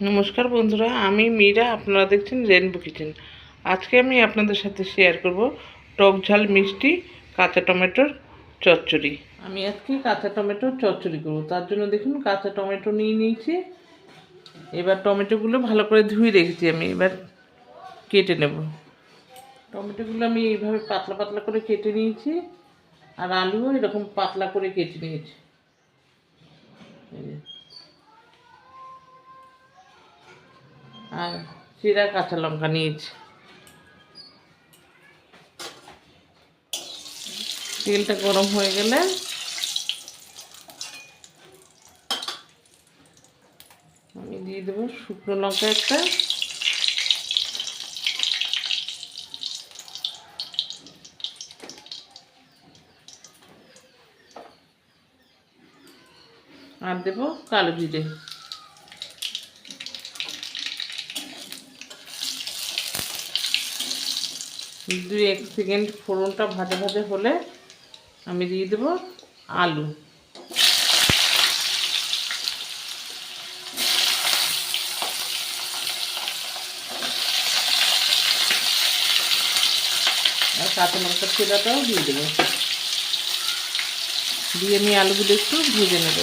নমস্কার বন্ধুরা, আমি মীরা, আপনারা দেখছেন রেনবো কিচেন আজকে আমি আপনাদের সাথে শেয়ার করব টক ঝাল মিষ্টি, কাঁচা টমেটোর চচ্চড়ি। আমি আজকে কাঁচা টমেটোর চচ্চড়ি করব। তার জন্য দেখুন, কাঁচা টমেটো নিয়ে নিয়েছি। এবার টমেটোগুলো ভালো করে ধুয়ে রেখেছি আমি, এবার কেটে নেব। টমেটোগুলো আমি এইভাবে পাতলা পাতলা করে কেটে নিয়েছি, আর আলুও এরকম পাতলা করে কেটে নিয়েছি। আর চিরা কাঁচা লঙ্কা নিয়েছি। তেলটা গরম হয়ে গেলে আমি দিয়ে দেবো শুকনো লঙ্কা একটা। আর দেবো কালো জিরে। দুই এক সেকেন্ড ফোড়নটা ভাজা ভাজা হলে আমি দিয়ে দেবো আলু। আর কাঁচা লঙ্কার চেরাটাও দিয়ে দেবো। দিয়ে আমি আলুগুলো একটু ভেজে নেব।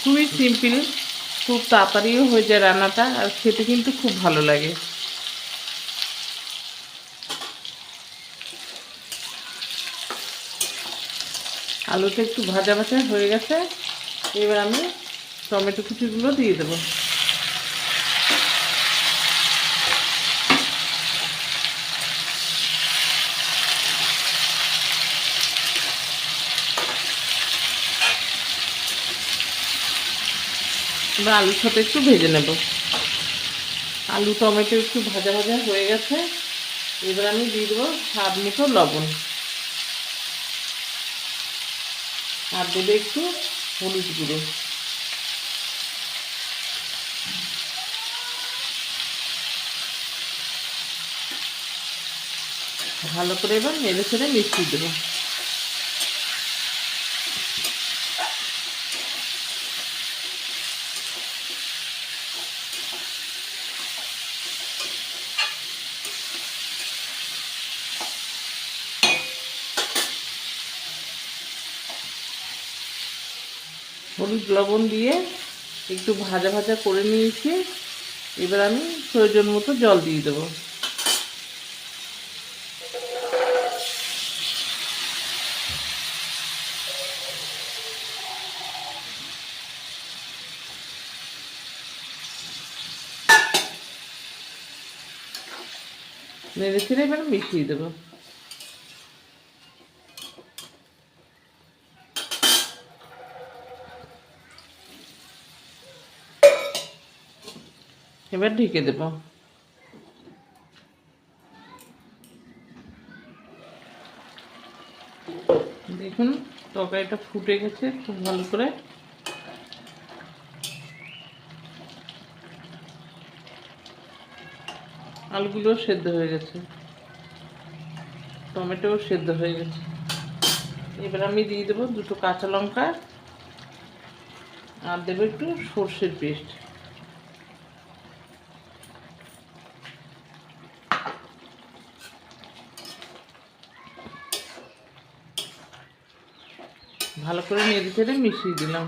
খুবই সিম্পল খুব তাড়াতাড়িও হয়ে যায় রান্নাটা, আর খেতে কিন্তু খুব ভালো লাগে। আলুটা একটু ভাজা ভাজা হয়ে গেছে, এবার আমি টমেটো কুচিগুলো দিয়ে দেবো। এবার আলুর সাথে একটু ভেজে নেব। আলু, টমেটো একটু ভাজা ভাজা হয়ে গেছে। এবার আমি দিয়ে দেবো স্বাদ মতো লবণ। আর দেবে একটু হলুদ গুঁড়ো। ভালো করে এবার নেড়ে ছেড়ে মিশিয়ে দেবো। হলুদ লবণ দিয়ে একটু ভাজা ভাজা করে নিয়েছি। এবার আমি প্রয়োজন মতো জল দিয়ে দেবো। নেড়ে ছেড়ে এবার মিশিয়ে দেবো। এবার ঢেকে দেব। দেখুন, তরকারিটা ফুটে গেছে, খুব ভালো করে। আলুগুলো সেদ্ধ হয়ে গেছে। টমেটোও সেদ্ধ হয়ে গেছে। এবার আমি দিয়ে দেবো দুটো কাঁচা লঙ্কা। আর দেবো একটু সর্ষের পেস্ট। ভালো করে নেড়ে চেড়ে মিশিয়ে দিলাম।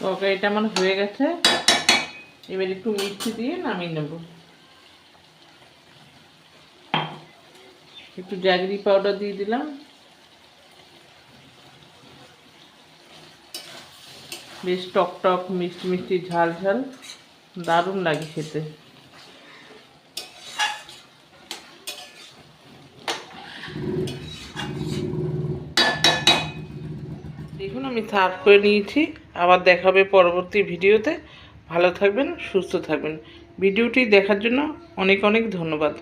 তরকারিটা আমার হয়ে গেছে। এবার একটু মিষ্টি দিয়ে নামিয়ে নেব। একটু জাগরি পাউডার দিয়ে দিলাম। বেশ টক টক মিষ্টি মিষ্টি ঝাল ঝাল। দারুণ লাগে খেতে। দেখুন, আমি সার্ভ করে নিয়েছি। আবার দেখাবে পরবর্তী ভিডিওতে। ভালো থাকবেন, সুস্থ থাকবেন। ভিডিওটি দেখার জন্য অনেক অনেক ধন্যবাদ।